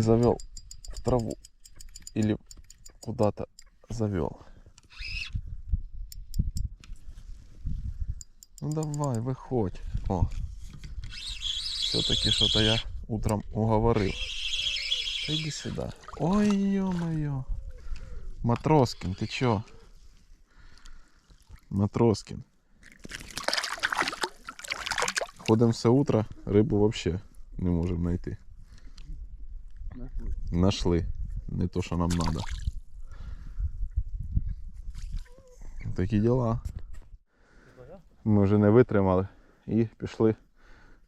и завел в траву. Или куда-то завел. Ну давай, виходь. О. Все-таки что-то я утром уговорил. Та Иди сюда. Ой, ё-моё. Матроскин, ты чё? Матроскин. Ходим все утро, рибу вообще не можемо знайти. Нашли. Не то, що нам треба. Такі діла. Ми вже не витримали і пішли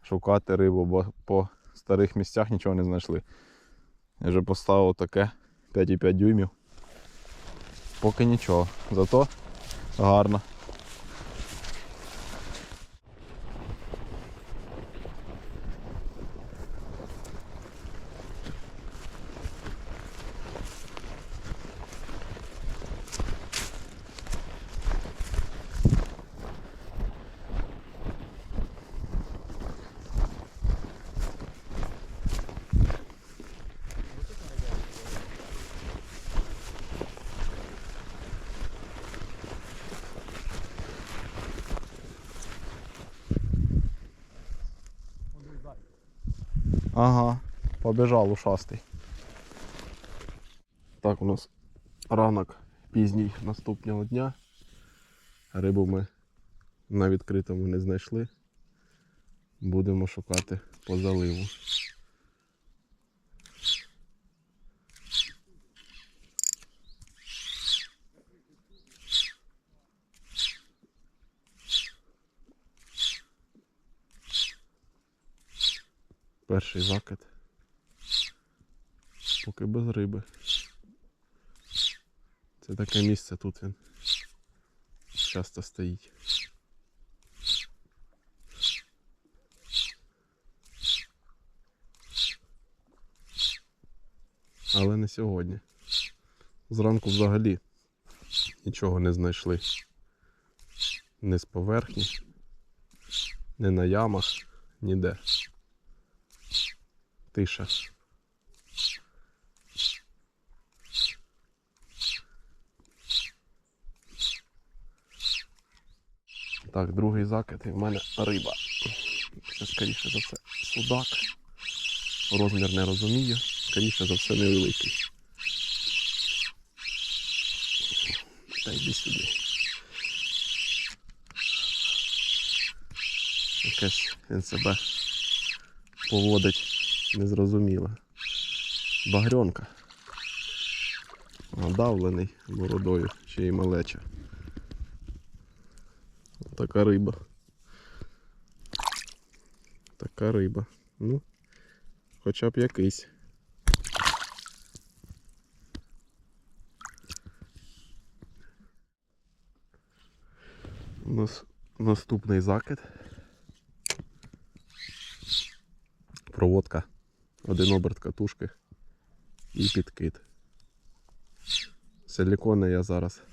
шукати рибу, бо по старих місцях нічого не знайшли. Я вже поставив таке 5,5 дюймів. Поки нічого. Зато гарно. Ага, побіжав ушастий. Так, у нас ранок пізній наступного дня. Рибу ми на відкритому не знайшли. Будемо шукати по заливу. Перший закид. Поки без риби. Це таке місце тут він часто стоїть. Але не сьогодні. Зранку взагалі нічого не знайшли. Ні з поверхні, ні на ямах, ніде. Тиша. Так, другий закид і в мене риба. Це скоріше за все судак. Розмір не розумію, скоріше за все невеликий. Та йди сюди. Якесь він себе поводить незрозуміло. Багрьонка. Надавлений бородою, ще й малеча. Така риба. Така риба. Ну, хоча б якийсь. У нас наступний закид. Проводка. Один оберт катушки і підкид. Силікони я зараз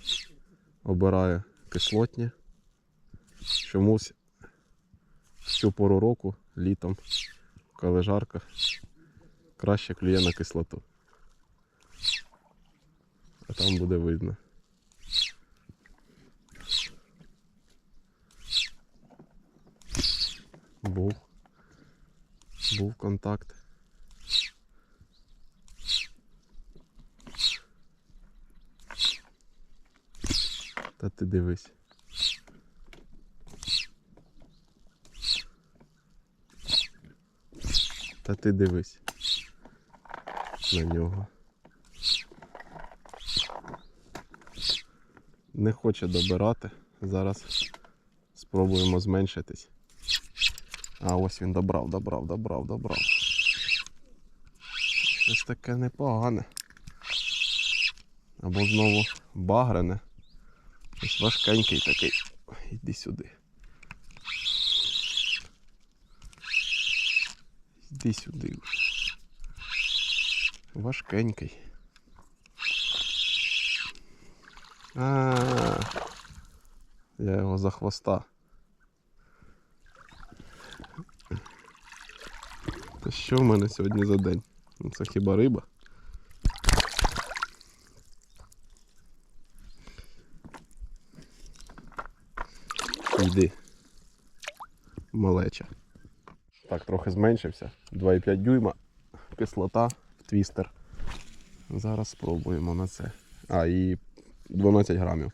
обираю кислотні. Чомусь в цю пору року літом, коли жарко, краще клює на кислоту. А там буде видно. Був. Був контакт. Та ти дивись. Та ти дивись на нього. Не хоче добирати. Зараз спробуємо зменшитись. А ось він добрав, добрав, добрав, добрав. Щось таке непогане. Або знову багрене. Щось важкенький такий. Іди сюди. Іди сюди. Важкенький. А, -а, -а. я його за хвоста. Та що в мене сьогодні за день? Ну, Це хіба риба? Йди. Малеча. Так, трохи зменшився. 2,5 дюйма. Кислота в твістер. Зараз спробуємо на це. А, і 12 грамів.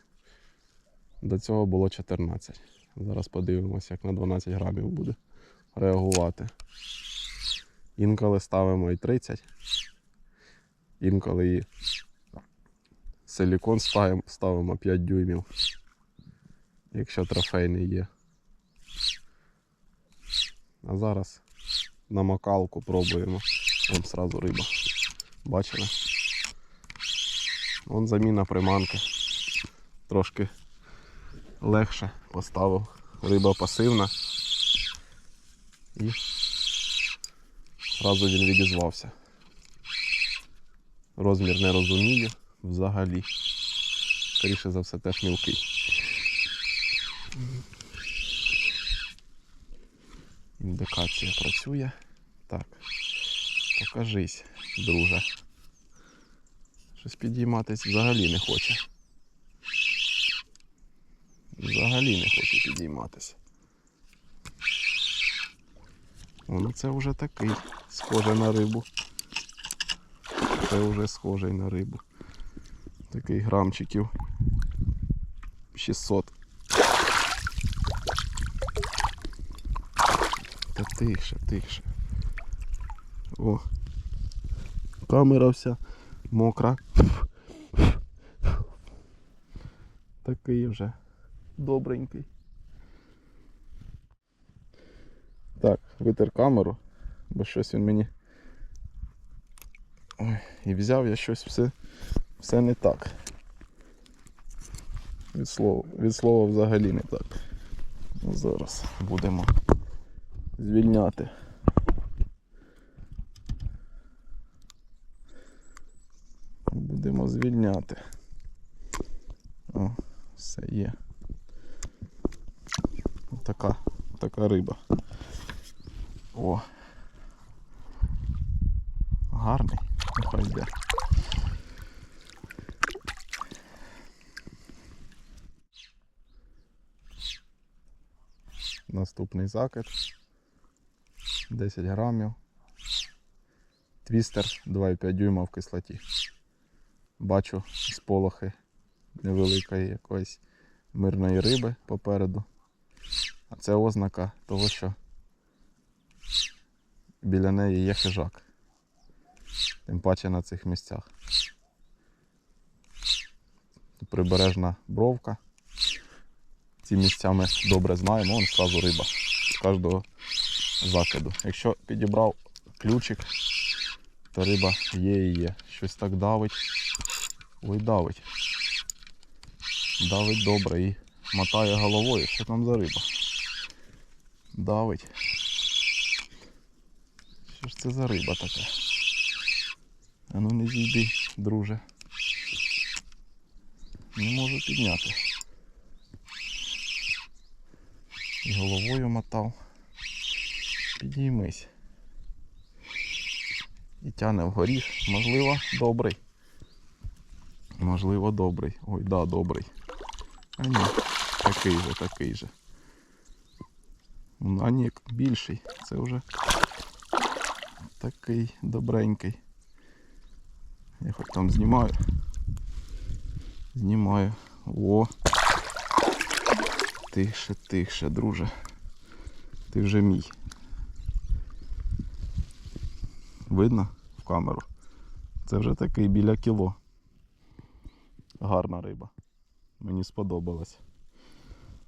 До цього було 14. Зараз подивимося, як на 12 грамів буде реагувати. Інколи ставимо і 30. Інколи і силікон ставимо, ставимо 5 дюймів. Якщо трофейний є. А зараз на макалку пробуємо. Вон сразу риба. Бачили? Вон заміна приманки. Трошки легше поставив. Риба пасивна. І Зразу він відізвався. Розмір не розумію взагалі. Скоріше за все теж мілкий. Індикація працює. Так. Покажись, друже. Щось підійматись взагалі не хоче. Взагалі не хоче підійматися. Ну це вже такий, схоже на рибу. Це вже схожий на рибу. Такий грамчиків 600. Тихше, тихше. О. Камера вся мокра. Такий вже добренький. Так, витер камеру, бо щось він мені. Ой, і взяв я щось все, все не так. Від слова, від слова взагалі не так. Зараз будемо звільняти. Будемо звільняти. О, все є. Така, така риба. О. Гарний, нехай йде. Наступний закид. 10 грамів. Твістер 2,5 дюйма в кислоті. Бачу сполохи невеликої якоїсь мирної риби попереду. А це ознака того, що біля неї є хижак. Тим паче на цих місцях. Прибережна бровка. Ці місця ми добре знаємо, вон одразу риба з кожного закиду. Якщо підібрав ключик, то риба є і є. Щось так давить. Ой, давить. Давить добре і мотає головою. Що там за риба? Давить. Що ж це за риба така? А ну не зійди, друже. Не можу підняти. І головою мотав. Підіймись. І тяне в горіх. Можливо, добрий. Можливо, добрий. Ой, да, добрий. А ні, такий же, такий же. А ні, більший. Це вже такий добренький. Я хоч там знімаю. Знімаю. О! Тихше, тихше, друже. Ти вже мій. Видно в камеру? Це вже такий біля кіло. Гарна риба. Мені сподобалось.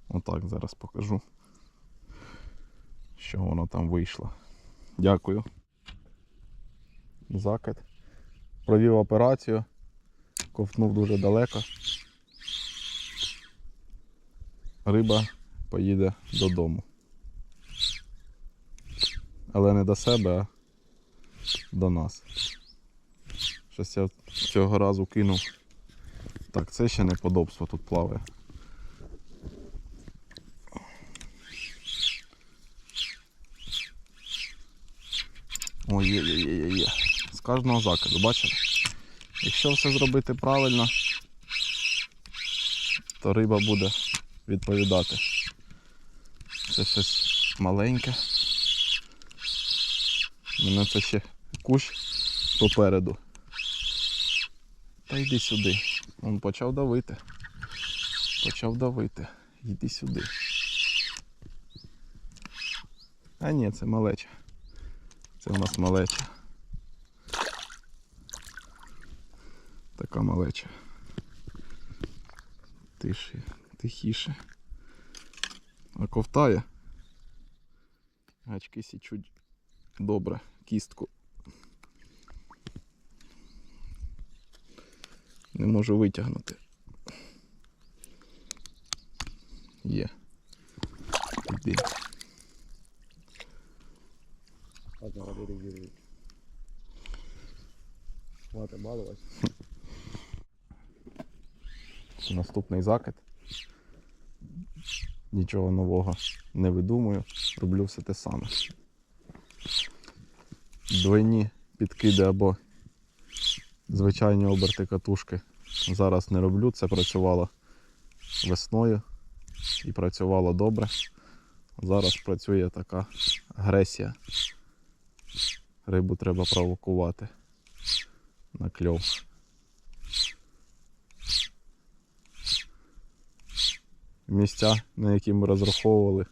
Отак зараз покажу, що воно там вийшло. Дякую. Закид. Провів операцію, ковтнув дуже далеко. Риба поїде додому. Але не до себе, а до нас. Щось я цього разу кинув. Так, це ще неподобство тут плаває. Ой, є, є, є, є. З кожного закиду, бачите? Якщо все зробити правильно, то риба буде відповідати. Це щось маленьке. Мене це ще кущ попереду. Та йди сюди. Він почав давити. Почав давити. Йди сюди. А ні, це малеча. Це у нас малеча. Така малеча. Тише, тихіше. А ковтає. Гачки січуть добре кістку. Не можу витягнути. Є. Іди. Ладно. Балувать. Наступний закид. Нічого нового не видумую. Роблю все те саме. Двойні підкиди або звичайні оберти катушки зараз не роблю. Це працювало весною і працювало добре. Зараз працює така агресія. Рибу треба провокувати на кльов. Місця, на які ми розраховували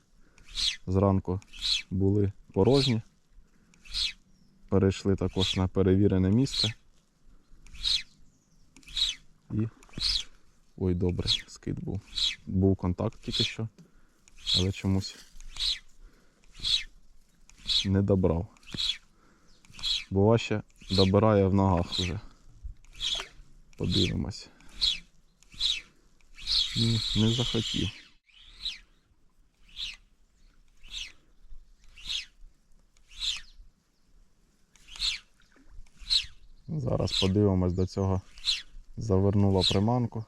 зранку, були порожні. Перейшли також на перевірене місце. І. Ой, добре, скид був. Був контакт тільки що, але чомусь не добрав. Бува ще добирає в ногах вже. Подивимось. Ні, не захотів. Зараз подивимось до цього. Завернула приманку.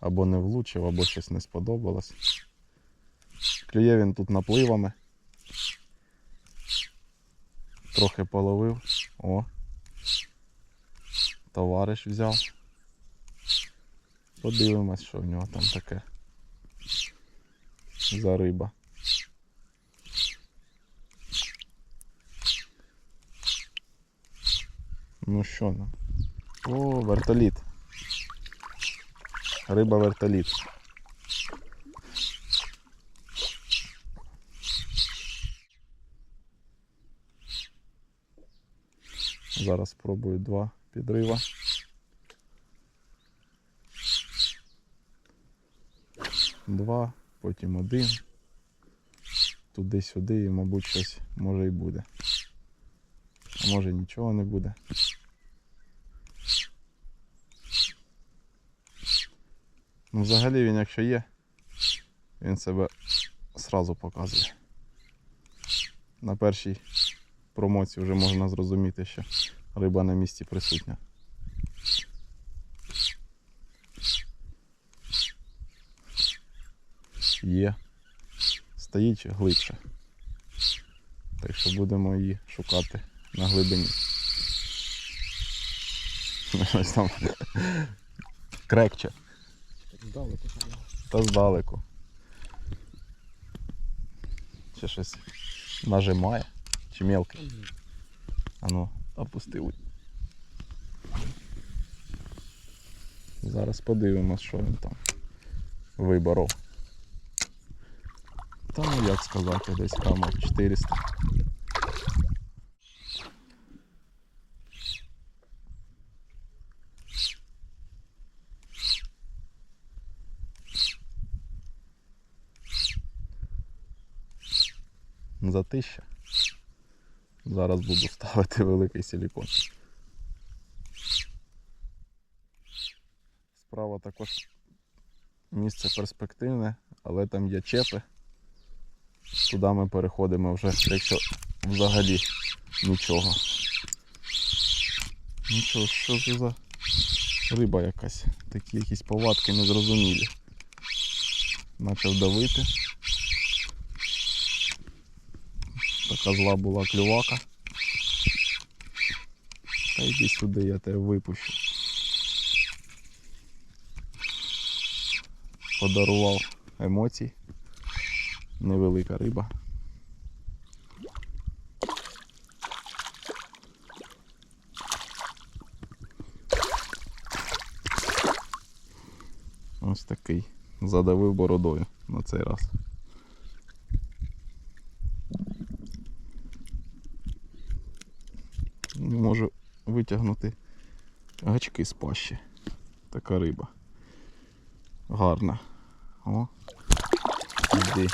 Або не влучив, або щось не сподобалось. Клює він тут напливами. Трохи половив. О. Товариш взяв. Подивимось, що в нього там таке. За риба. Ну що ну? О, вертоліт. Риба вертоліт. Зараз спробую два підрива. Два, потім один. Туди-сюди і, мабуть, щось може і буде. А може нічого не буде. Ну, взагалі він якщо є, він себе сразу показує. На першій промоції вже можна зрозуміти, що риба на місці присутня. Є. Стоїть глибше. Так що будемо її шукати на глибині. Ось там крекче. Здалеку. Та здалеку. Ще щось нажимає. Чи мелкий? А ну, опустили. Зараз подивимось, що він там виборов. Та ну як сказати, десь грамів 400. За тисяча. Зараз буду ставити великий силікон. Справа також місце перспективне, але там є чепи. Туди ми переходимо вже, якщо взагалі нічого. Нічого, що це за риба якась? Такі якісь повадки незрозумілі. Почав давити. Така зла була клювака. Та йди сюди, я тебе випущу. Подарував емоцій. Невелика риба. Ось такий. Задавив бородою на цей раз. Не можу витягнути гачки з пащі. Така риба. Гарна. О. Іди.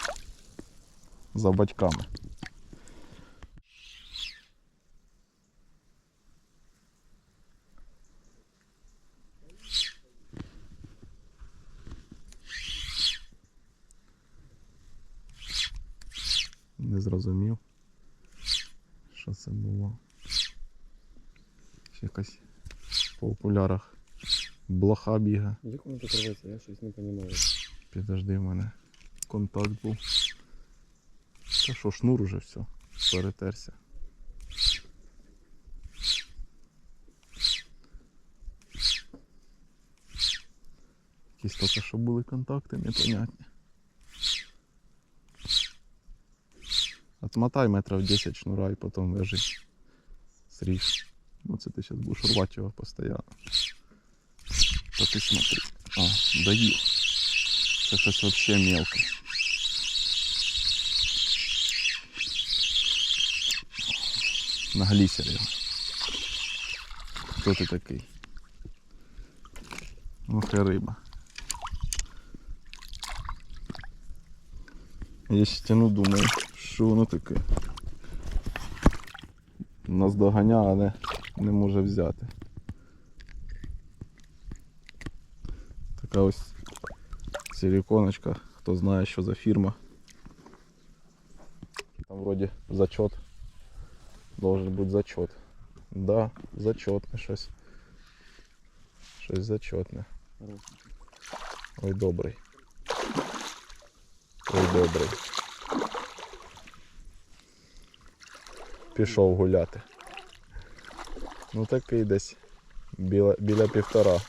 За батьками. Не зрозумів, що це було. Якась по окулярах блоха біга. Як воно так рветься, я щось не розумію. Підожди в мене. Контакт був. Та що, шнур уже все. Перетерся. Якісь тільки що були контакти непонятні. Отмотай метрів 10 шнура і потім вяжи. Сріж. Ну це ти зараз будеш рвати його постійно. Та ти смотри. О, доїв. Це щось вообще мелке. На глісері. Хто ти такий? Ох і риба. Я ще тяну, думаю, що воно таке. Нас доганяє, але не може взяти. Така ось силиконочка, хто знає, що за фірма. Там вроді зачет. Должен бути зачет. Да, зачетне щось. Щось зачетне. Ой, добрий. Ой, добрий. Пішов гуляти. Ну такий десь біля, біля півтора.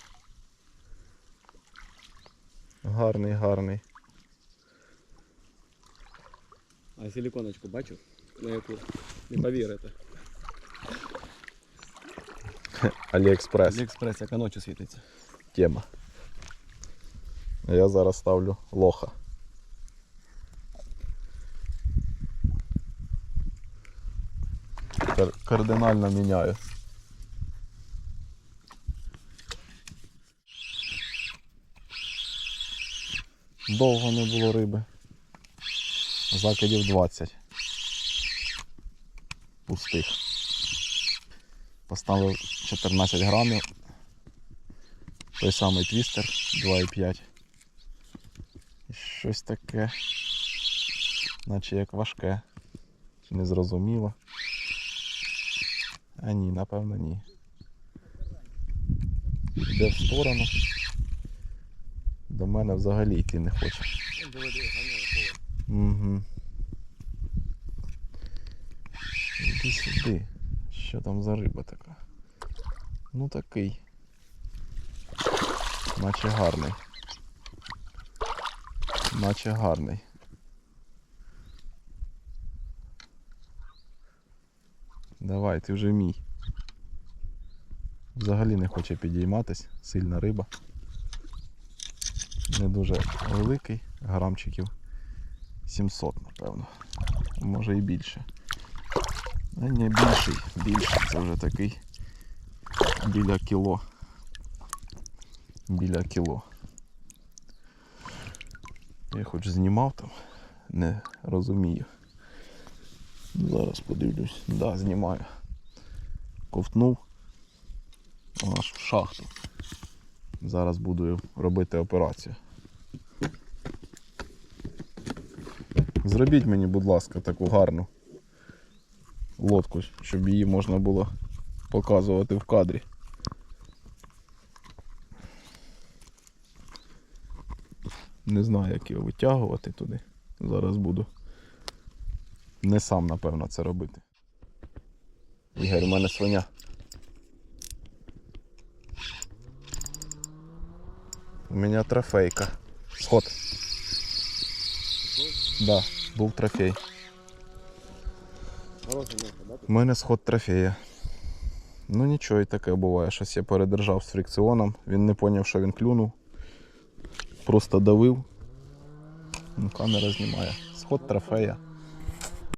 Гарний, гарний. А силиконочку бачу? На яку? Не повірите. Аліекспрес. Аліекспрес, яка ночі світиться. тема. Я зараз ставлю лоха. Кардинально міняю. Довго не було риби. Закидів 20. Пустих. Поставив 14 грамів. Той самий твістер 2,5. І щось таке. Наче як важке. Чи не зрозуміло. А ні, напевно ні. Йде в сторону. До мене взагалі йти не хоче. Угу. Іди сюди. Що там за риба така? Ну такий. Наче гарний. Наче гарний. Давай, ти вже мій. Взагалі не хоче підійматись, сильна риба. Не дуже великий, грамчиків 700, напевно. Може і більше. А ні, більший, більший. Це вже такий біля кіло біля кіло. Я хоч знімав там, не розумію. Зараз подивлюсь. Да, знімаю. Ковтнув. В шахту. Зараз буду робити операцію. Зробіть мені, будь ласка, таку гарну лодку, щоб її можна було показувати в кадрі. Не знаю, як його витягувати туди. Зараз буду не сам, напевно, це робити. Ігор, у мене свиня. У мене трофейка. Сход. Да, був трофей. У мене сход трофея. Ну нічого, і таке буває. Щось я передержав з фрикціоном. Він не зрозумів, що він клюнув. Просто давив. Ну, камера знімає. Сход трофея.